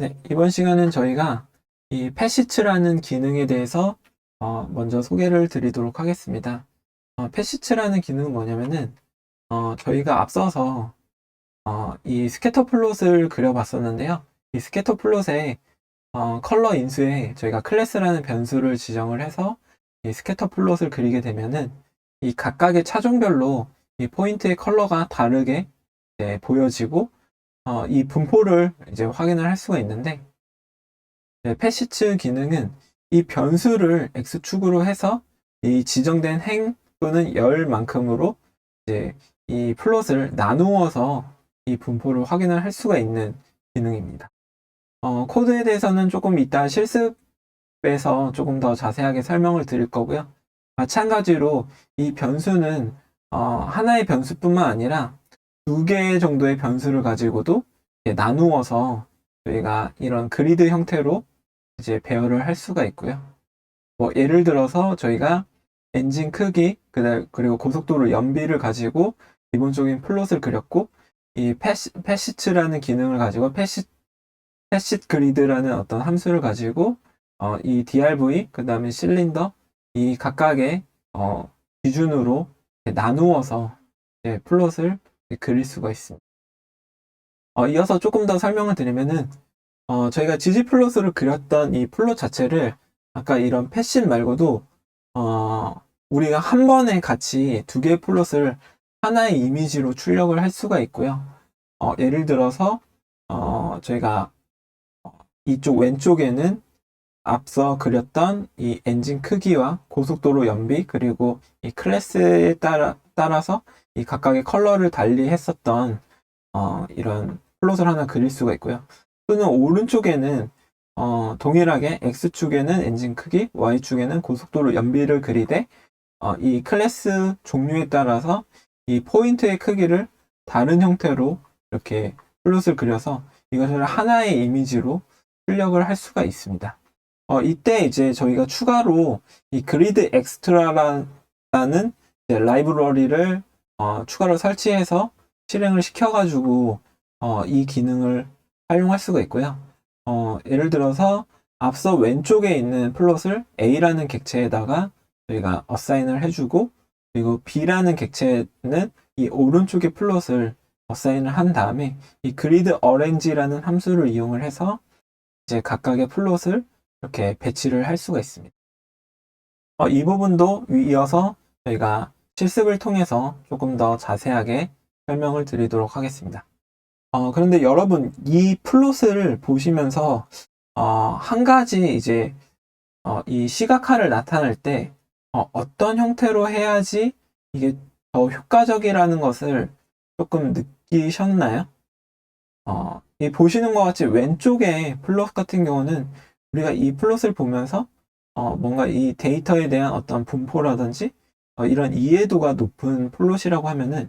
네, 이번 시간은 저희가 이 패시츠라는 기능에 대해서 어, 먼저 소개를 드리도록 하겠습니다. 어, 패시츠라는 기능은 뭐냐면은 어, 저희가 앞서서 어, 이 스캐터 플롯을 그려봤었는데요. 이 스캐터 플롯에 어, 컬러 인수에 저희가 클래스라는 변수를 지정을 해서 이 스캐터 플롯을 그리게 되면은 이 각각의 차종별로 이 포인트의 컬러가 다르게 이제 보여지고 어, 이 분포를 이제 확인을 할 수가 있는데 네, 패시츠 기능은 이 변수를 x축으로 해서 이 지정된 행 또는 열만큼으로 이제 이 플롯을 나누어서 이 분포를 확인을 할 수가 있는 기능입니다. 어, 코드에 대해서는 조금 이따 실습에서 조금 더 자세하게 설명을 드릴 거고요. 마찬가지로 이 변수는 어, 하나의 변수뿐만 아니라 두 개 정도의 변수를 가지고도 나누어서 저희가 이런 그리드 형태로 이제 배열을 할 수가 있고요. 뭐 예를 들어서 저희가 엔진 크기, 그리고 고속도로 연비를 가지고 기본적인 플롯을 그렸고 이 패시, 패시츠라는 기능을 가지고 패시 패시 그리드라는 어떤 함수를 가지고 어, 이 DRV, 그 다음에 실린더 이 각각의 어, 기준으로 나누어서 플롯을 그릴 수가 있습니다. 어, 이어서 조금 더 설명을 드리면은 어, 저희가 지지 플롯으로 그렸던 이 플롯 자체를 아까 이런 패신 말고도 어, 우리가 한 번에 같이 두 개의 플롯을 하나의 이미지로 출력을 할 수가 있고요. 어, 예를 들어서 어, 저희가 어, 이쪽 왼쪽에는 앞서 그렸던 이 엔진 크기와 고속도로 연비 그리고 이 클래스에 따라 따라서 이 각각의 컬러를 달리 했었던 어, 이런 플롯을 하나 그릴 수가 있고요. 또는 오른쪽에는 어, 동일하게 X축에는 엔진 크기, Y축에는 고속도로 연비를 그리되 어, 이 클래스 종류에 따라서 이 포인트의 크기를 다른 형태로 이렇게 플롯을 그려서 이것을 하나의 이미지로 출력을 할 수가 있습니다. 어, 이때 이제 저희가 추가로 이 그리드 엑스트라라는 라이브러리를 어, 추가로 설치해서 실행을 시켜가지고 어, 이 기능을 활용할 수가 있고요. 어, 예를 들어서 앞서 왼쪽에 있는 플롯을 A라는 객체에다가 저희가 어사인을 해주고 그리고 B라는 객체는 이 오른쪽의 플롯을 어사인을 한 다음에 이 그리드 어렌지라는 함수를 이용을 해서 이제 각각의 플롯을 이렇게 배치를 할 수가 있습니다. 어, 이 부분도 이어서 저희가 실습을 통해서 조금 더 자세하게 설명을 드리도록 하겠습니다. 어, 그런데 여러분, 이 플롯을 보시면서, 어, 한 가지 이제, 어, 이 시각화를 나타낼 때, 어, 어떤 형태로 해야지 이게 더 효과적이라는 것을 조금 느끼셨나요? 어, 이 보시는 것 같이 왼쪽에 플롯 같은 경우는 우리가 이 플롯을 보면서, 어, 뭔가 이 데이터에 대한 어떤 분포라든지, 어, 이런 이해도가 높은 플롯이라고 하면은,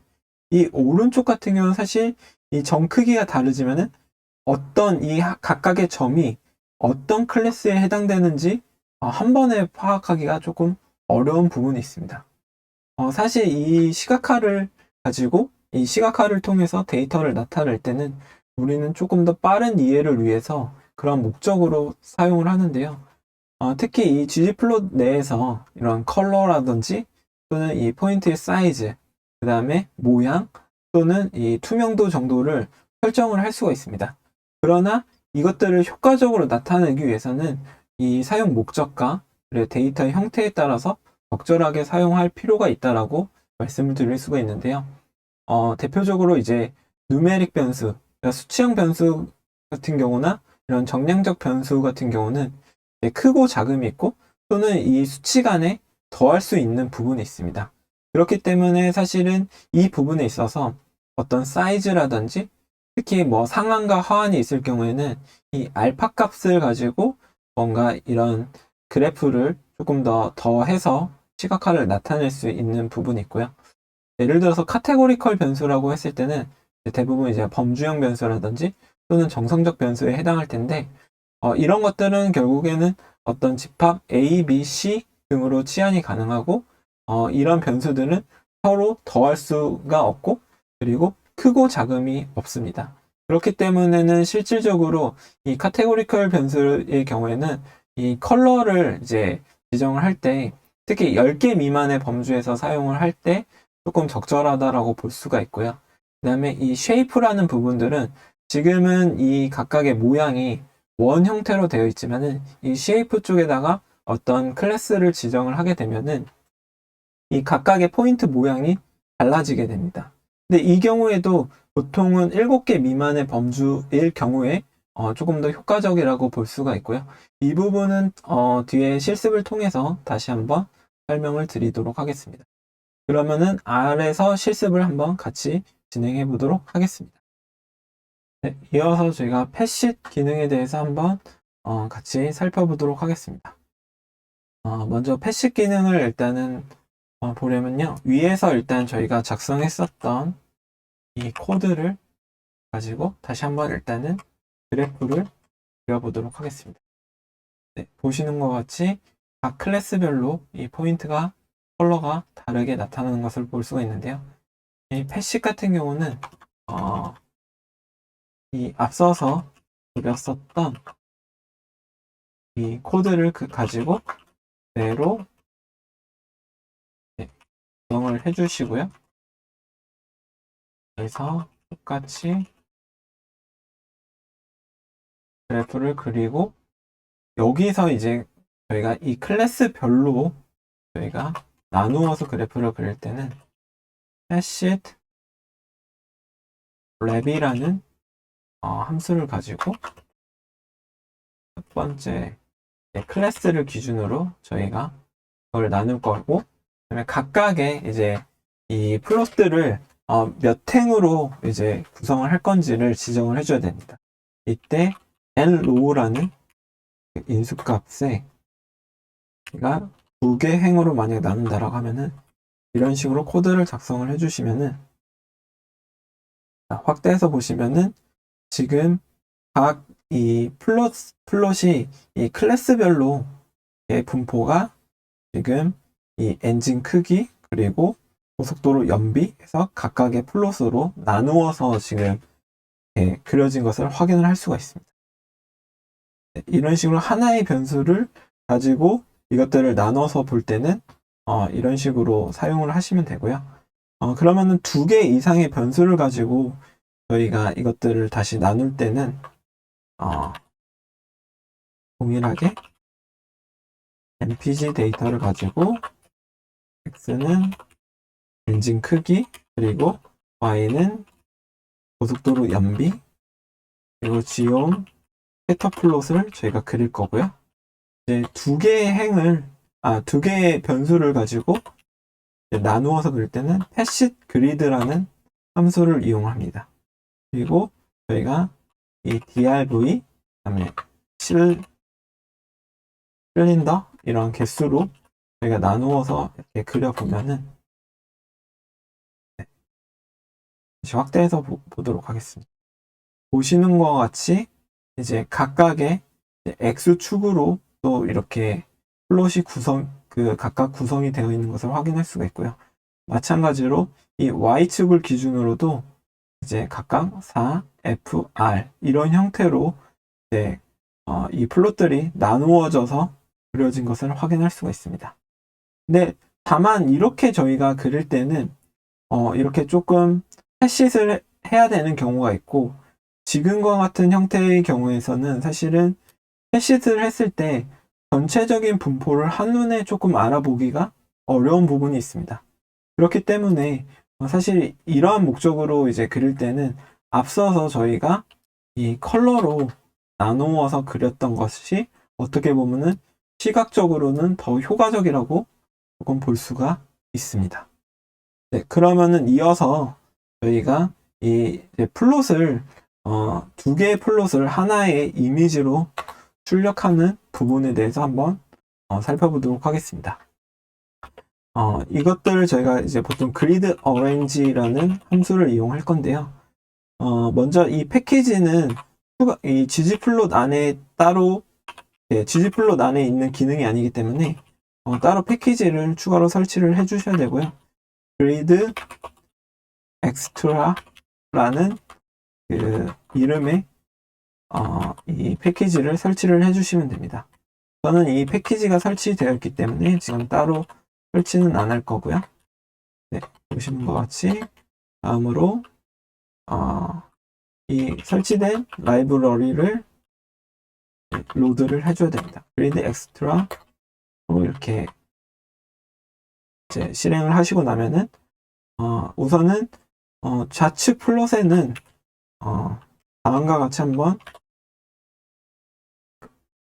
이 오른쪽 같은 경우는 사실 이 점 크기가 다르지만은 어떤 이 하- 각각의 점이 어떤 클래스에 해당되는지 어, 한 번에 파악하기가 조금 어려운 부분이 있습니다. 어, 사실 이 시각화를 가지고 이 시각화를 통해서 데이터를 나타낼 때는 우리는 조금 더 빠른 이해를 위해서 그런 목적으로 사용을 하는데요. 어, 특히 이 ggplot 내에서 이런 컬러라든지 또는 이 포인트의 사이즈, 그 다음에 모양, 또는 이 투명도 정도를 설정을 할 수가 있습니다. 그러나 이것들을 효과적으로 나타내기 위해서는 이 사용 목적과 데이터의 형태에 따라서 적절하게 사용할 필요가 있다라고 말씀을 드릴 수가 있는데요. 어, 대표적으로 이제 누메릭 변수, 그러니까 수치형 변수 같은 경우나 이런 정량적 변수 같은 경우는 크고 작음이 있고 또는 이 수치 간에 더할 수 있는 부분이 있습니다. 그렇기 때문에 사실은 이 부분에 있어서 어떤 사이즈라든지 특히 뭐 상한과 하한이 있을 경우에는 이 알파 값을 가지고 뭔가 이런 그래프를 조금 더 더해서 시각화를 나타낼 수 있는 부분이 있고요. 예를 들어서 카테고리컬 변수라고 했을 때는 대부분 이제 범주형 변수라든지 또는 정성적 변수에 해당할 텐데 어, 이런 것들은 결국에는 어떤 집합 A, B, C 등으로 치환이 가능하고 어, 이런 변수들은 서로 더할 수가 없고 그리고 크고 작음이 없습니다. 그렇기 때문에는 실질적으로 이 카테고리컬 변수의 경우에는 이 컬러를 이제 지정을 할 때 특히 10개 미만의 범주에서 사용을 할 때 조금 적절하다라고 볼 수가 있고요. 그 다음에 이 쉐이프라는 부분들은 지금은 이 각각의 모양이 원 형태로 되어 있지만은 이 쉐이프 쪽에다가 어떤 클래스를 지정을 하게 되면은 이 각각의 포인트 모양이 달라지게 됩니다. 근데 이 경우에도 보통은 7개 미만의 범주일 경우에 어, 조금 더 효과적이라고 볼 수가 있고요. 이 부분은 어, 뒤에 실습을 통해서 다시 한번 설명을 드리도록 하겠습니다. 그러면은 R에서 실습을 한번 같이 진행해 보도록 하겠습니다. 네, 이어서 저희가 패시트 기능에 대해서 한번 어, 같이 살펴보도록 하겠습니다. 어, 먼저 패시트 기능을 일단은 어, 보려면요. 위에서 일단 저희가 작성했었던 이 코드를 가지고 다시 한번 일단은 그래프를 그려보도록 하겠습니다. 네, 보시는 것 같이 각 클래스별로 이 포인트가 컬러가 다르게 나타나는 것을 볼 수가 있는데요. 이 패시 같은 경우는 어, 이 앞서서 그렸었던 이 코드를 그 가지고 그대로 네, 구성을 해주시고요. 그래서 똑같이 그래프를 그리고 여기서 이제 저희가 이 클래스별로 저희가 나누어서 그래프를 그릴 때는 패시트 랩이라는 어, 함수를 가지고 첫 번째 네, 클래스를 기준으로 저희가 그걸 나눌 거고 그다음에 각각의 이제 이 플롯들을 어, 몇 행으로 이제 구성을 할 건지를 지정을 해줘야 됩니다. 이때 nrow라는 인수값에 제가 두 개 행으로 만약에 나눈다라고 하면은 이런 식으로 코드를 작성을 해주시면은 자, 확대해서 보시면은 지금 각 이 플롯 플롯이 이 클래스별로 의 분포가 지금 이 엔진 크기 그리고 고속도로 연비에서 각각의 플롯으로 나누어서 지금 예, 그려진 것을 확인을 할 수가 있습니다. 네, 이런 식으로 하나의 변수를 가지고 이것들을 나눠서 볼 때는 어, 이런 식으로 사용을 하시면 되고요. 어, 그러면은 두 개 이상의 변수를 가지고 저희가 이것들을 다시 나눌 때는 어, 동일하게 MPG 데이터를 가지고 X는 엔진 크기 그리고 Y는 고속도로 연비 그리고 지온 페터플롯을 저희가 그릴 거고요. 이제 두 개의 행을 아 두 개의 변수를 가지고 나누어서 그릴 때는 패시트 그리드라는 함수를 이용합니다. 그리고 저희가 이 drv 그다음에 실 실린더 이런 개수로 저희가 나누어서 이렇게 그려보면은 네. 다시 확대해서 보, 보도록 하겠습니다. 보시는 것 같이 이제 각각의 X축으로 또 이렇게 플롯이 구성, 그 각각 구성이 되어 있는 것을 확인할 수가 있고요. 마찬가지로 이 Y축을 기준으로도 이제 각각 4, F, R 이런 형태로 이제 어, 이 플롯들이 나누어져서 그려진 것을 확인할 수가 있습니다. 근데 다만 이렇게 저희가 그릴 때는 어, 이렇게 조금 패시를 해야 되는 경우가 있고 지금과 같은 형태의 경우에서는 사실은 패시트를 했을 때 전체적인 분포를 한눈에 조금 알아보기가 어려운 부분이 있습니다. 그렇기 때문에 어, 사실 이러한 목적으로 이제 그릴 때는 앞서서 저희가 이 컬러로 나누어서 그렸던 것이 어떻게 보면은 시각적으로는 더 효과적이라고 조금 볼 수가 있습니다. 네, 그러면은 이어서 저희가 이 플롯을 어, 두 개의 플롯을 하나의 이미지로 출력하는 부분에 대해서 한번 어, 살펴보도록 하겠습니다. 어, 이것들을 저희가 이제 보통 그리드 어렌지라는 함수를 이용할 건데요. 어, 먼저 이 패키지는 추가- 이 지지 플롯 안에 따로 예, 지지 플롯 안에 있는 기능이 아니기 때문에 어, 따로 패키지를 추가로 설치를 해 주셔야 되고요. 그리드 엑스트라라는 그 이름에 어, 이 패키지를 설치를 해주시면 됩니다. 저는 이 패키지가 설치되어 있기 때문에 지금 따로 설치는 안 할 거고요. 네, 보시는 것 같이 다음으로 어, 이 설치된 라이브러리를 네, 로드를 해줘야 됩니다. 그리드 엑스트라로 이렇게 이제 실행을 하시고 나면은 어, 우선은 어, 좌측 플롯에는 어, 다음과 같이 한번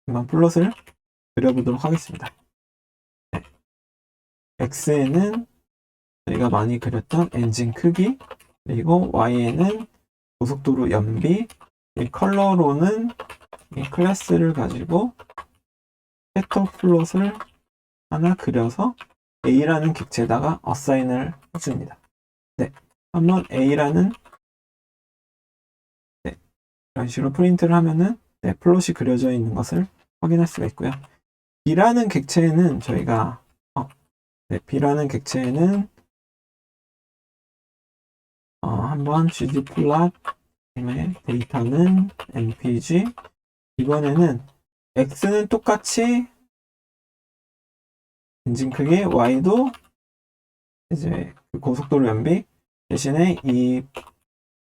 한번 플롯을 그려보도록 하겠습니다. 네. X에는 저희가 많이 그렸던 엔진 크기 그리고 Y에는 고속도로 연비 이 컬러로는 이 클래스를 가지고 패터 플롯을 하나 그려서 A라는 객체에다가 어사인을 해줍니다. 네, 한번 A라는 네, 이런 식으로 프린트를 하면은 네, 플롯이 그려져 있는 것을 확인할 수가 있고요. B라는 객체에는 저희가 어, 네, B라는 객체에는 어, 한번 ggplot 그다음에 데이터는 mpg 이번에는 x는 똑같이 엔진 크기 y도 이제 그 고속도로 연비 대신에 이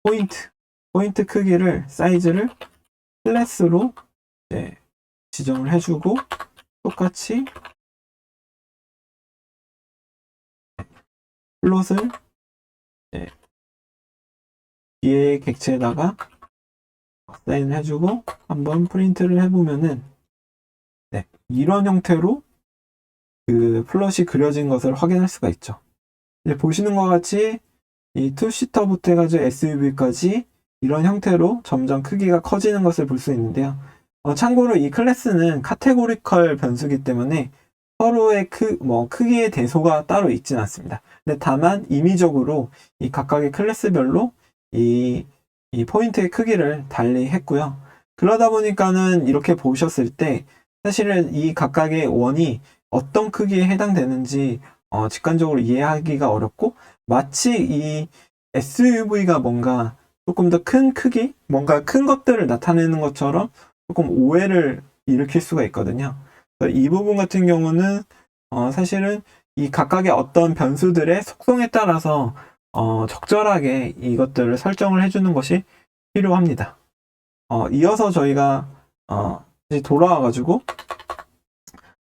포인트 포인트 크기를 사이즈를 클래스로 지정을 해주고 똑같이 플롯을 이제 뒤에 객체에다가 사인을 해주고 한번 프린트를 해보면은 네, 이런 형태로 그 플롯이 그려진 것을 확인할 수가 있죠. 이제 보시는 것 같이 이 투시터부터 해가지고 SUV까지 이런 형태로 점점 크기가 커지는 것을 볼 수 있는데요. 어, 참고로 이 클래스는 카테고리컬 변수기 때문에 서로의 크, 뭐, 크기의 대소가 따로 있진 않습니다. 근데 다만 임의적으로 이 각각의 클래스별로 이, 이 포인트의 크기를 달리 했고요. 그러다 보니까는 이렇게 보셨을 때 사실은 이 각각의 원이 어떤 크기에 해당되는지 어, 직관적으로 이해하기가 어렵고 마치 이 SUV가 뭔가 조금 더 큰 크기, 뭔가 큰 것들을 나타내는 것처럼 조금 오해를 일으킬 수가 있거든요. 이 부분 같은 경우는 어, 사실은 이 각각의 어떤 변수들의 속성에 따라서 어, 적절하게 이것들을 설정을 해주는 것이 필요합니다. 어, 이어서 저희가 어, 이제 돌아와가지고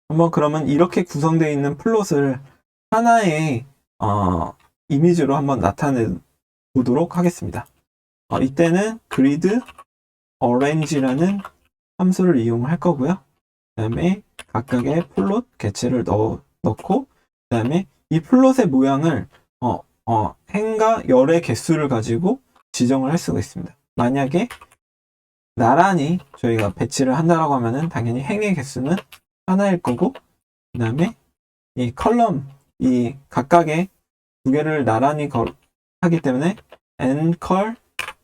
한번 그러면 이렇게 구성되어 있는 플롯을 하나의 어, 이미지로 한번 나타내 보도록 하겠습니다. 어, 이때는 grid arrange라는 함수를 이용할 거고요. 그 다음에 각각의 플롯 개체를 넣, 넣고 그 다음에 이 플롯의 모양을 어, 어, 행과 열의 개수를 가지고 지정을 할 수가 있습니다. 만약에 나란히 저희가 배치를 한다라고 하면은 당연히 행의 개수는 하나일 거고 그 다음에 이 컬럼 이 각각의 두 개를 나란히 걸, 하기 때문에 n컬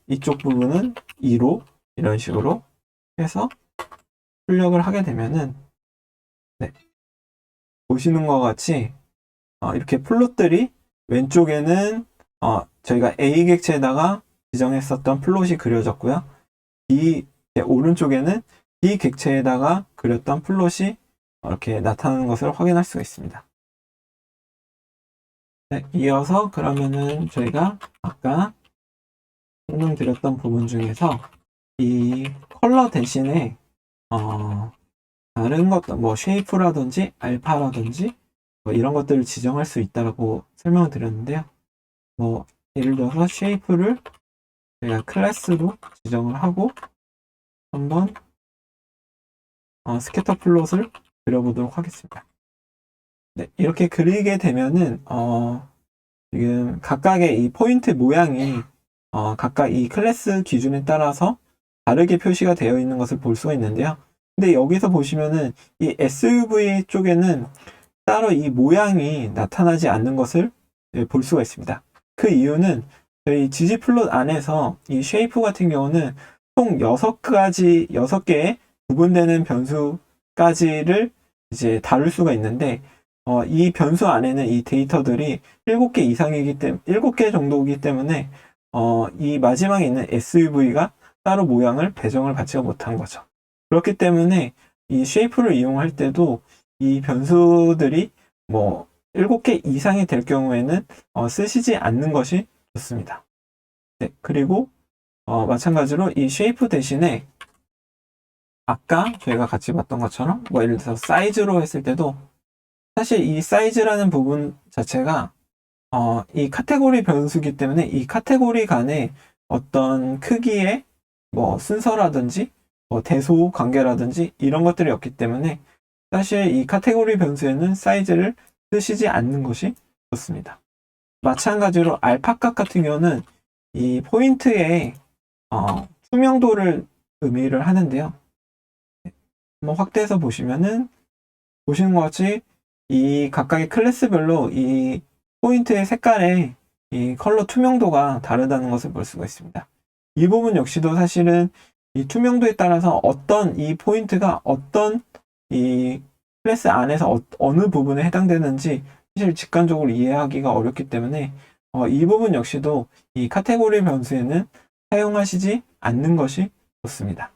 이쪽 부분은 2로 이런 식으로 해서 출력을 하게 되면은 네. 보시는 것 같이 어, 이렇게 플롯들이 왼쪽에는 어, 저희가 A 객체에다가 지정했었던 플롯이 그려졌고요. 이 오른쪽에는 B 객체에다가 그렸던 플롯이 이렇게 나타나는 것을 확인할 수가 있습니다. 네, 이어서 그러면은 저희가 아까 설명드렸던 부분 중에서 이 컬러 대신에 어, 다른 것들 뭐 쉐이프라든지 알파라든지 뭐 이런 것들을 지정할 수 있다라고 설명을 드렸는데요. 뭐 예를 들어서 쉐이프를 제가 클래스로 지정을 하고 한번 어, 스캐터 플롯을 그려보도록 하겠습니다. 네, 이렇게 그리게 되면은 어, 지금 각각의 이 포인트 모양이 어, 각각 이 클래스 기준에 따라서 다르게 표시가 되어 있는 것을 볼 수가 있는데요. 근데 여기서 보시면은 이 SUV 쪽에는 따로 이 모양이 나타나지 않는 것을 예, 볼 수가 있습니다. 그 이유는 저희 지지 플롯 안에서 이 쉐이프 같은 경우는 총 6가지, 6개의 구분되는 변수까지를 이제 다룰 수가 있는데, 어, 이 변수 안에는 이 데이터들이 7개 이상이기 때문에, 7개 정도이기 때문에, 어, 이 마지막에 있는 SUV가 따로 모양을 배정을 받지가 못한 거죠. 그렇기 때문에 이 쉐이프를 이용할 때도 이 변수들이 뭐 7개 이상이 될 경우에는 어, 쓰시지 않는 것이 좋습니다. 네, 그리고 어, 마찬가지로 이 쉐이프 대신에 아까 저희가 같이 봤던 것처럼 뭐 예를 들어서 사이즈로 했을 때도 사실 이 사이즈라는 부분 자체가 어, 이 카테고리 변수기 때문에 이 카테고리 간의 어떤 크기의 뭐 순서라든지 뭐 대소 관계라든지 이런 것들이 없기 때문에 사실 이 카테고리 변수에는 사이즈를 쓰시지 않는 것이 좋습니다. 마찬가지로 알파값 같은 경우는 이 포인트의 어, 투명도를 의미를 하는데요. 한번 확대해서 보시면은 보시는 것 같이 이 각각의 클래스별로 이 포인트의 색깔의 이 컬러 투명도가 다르다는 것을 볼 수가 있습니다. 이 부분 역시도 사실은 이 투명도에 따라서 어떤 이 포인트가 어떤 이 클래스 안에서 어, 느 부분에 해당되는지 사실 직관적으로 이해하기가 어렵기 때문에 어, 이 부분 역시도 이 카테고리 변수에는 사용하시지 않는 것이 좋습니다.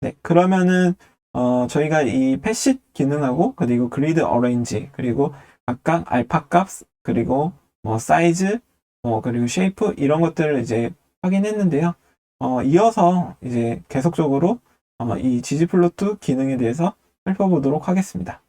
네, 그러면은 어, 저희가 이 패시 기능하고 그리고 그리드 어레인지 그리고 각각 알파 값 그리고 뭐 사이즈 뭐 그리고 쉐이프 이런 것들을 이제 확인했는데요. 어, 이어서 이제 계속적으로 어, 이 지지플로트 기능에 대해서 살펴보도록 하겠습니다.